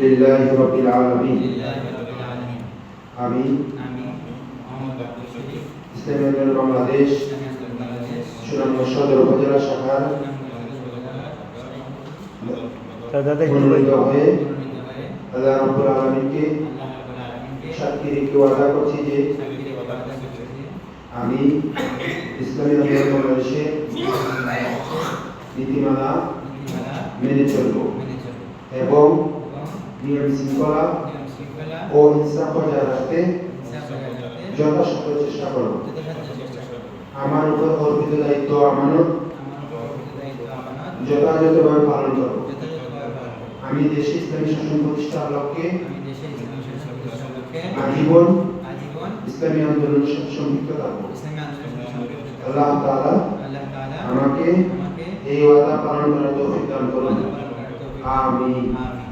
লিল্লাহি রাব্বিল আলামিন। আমি ইসলামী আন্দোলন বাংলাদেশ। সুনামগঞ্জ সদর উপজেলা শাখার মনোনীত হয়ে আল্লাহ রাব্বুল আলামিনকে সাক্ষী রেখে ওয়াদা করছি যে আমি ইসলামী আন্দোলন বাংলাদেশের নীতিমালা মেনে চলব। এবং নিয়ম শৃঙ্খলা ও ইনসাফ বজায় রাখতে যথাসাধ্য চেষ্টা করব। আমার উপর অর্পিত দায়িত্ব আমানত। যথাযথভাবে পালন করব। আমি দেশে ইসলামী শাসন প্রতিষ্ঠার লক্ষ্যে আজীবন ইসলামী আন্দোলনের সাথে সম্পৃক্ত থাকব। আল্লাহ তাআলা আমাকে এই ওয়াদা পালন করার তৌফিক দান করুন। ওয়াদা